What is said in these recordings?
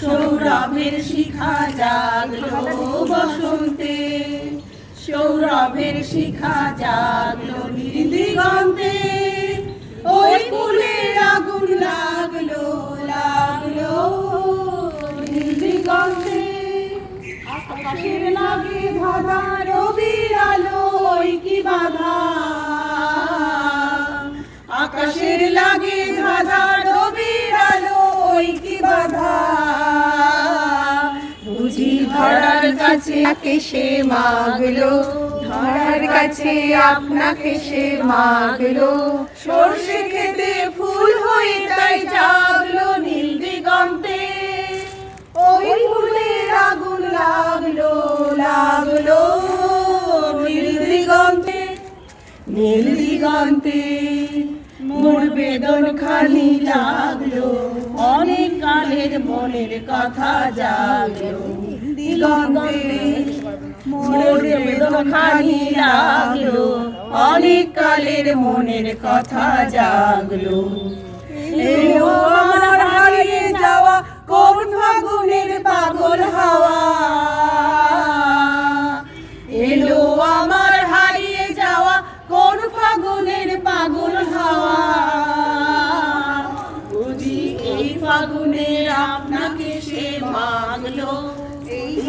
সৌরভের শিখা জাগলো বসন্তে। সৌরভের শিখা জাগলো দিগন্তে ওই ফুলের আগুন লাগল লাগল দিগন্তে আকাশের লাগে ধাঁধা রবির আলো কি বাধা? আকে সে মাগলো। ধরার কাছে আপনাকে সে মাগলো। সর্ষে খেতে ফুল হয়ে তাই জাগলো নীল দিগন্তে। ওই ফুলের আগুন লাগল লাগল নীল দিগন্তে। নীল দিগন্তে মোর বেদন খালি লাগল। অনেক কালের মনের কথা জাগলো। লাগল। অনেক কালের মনের কথা জাগলো। আমার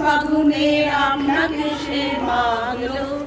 ফাগুনে আপনাকে সে মাগলো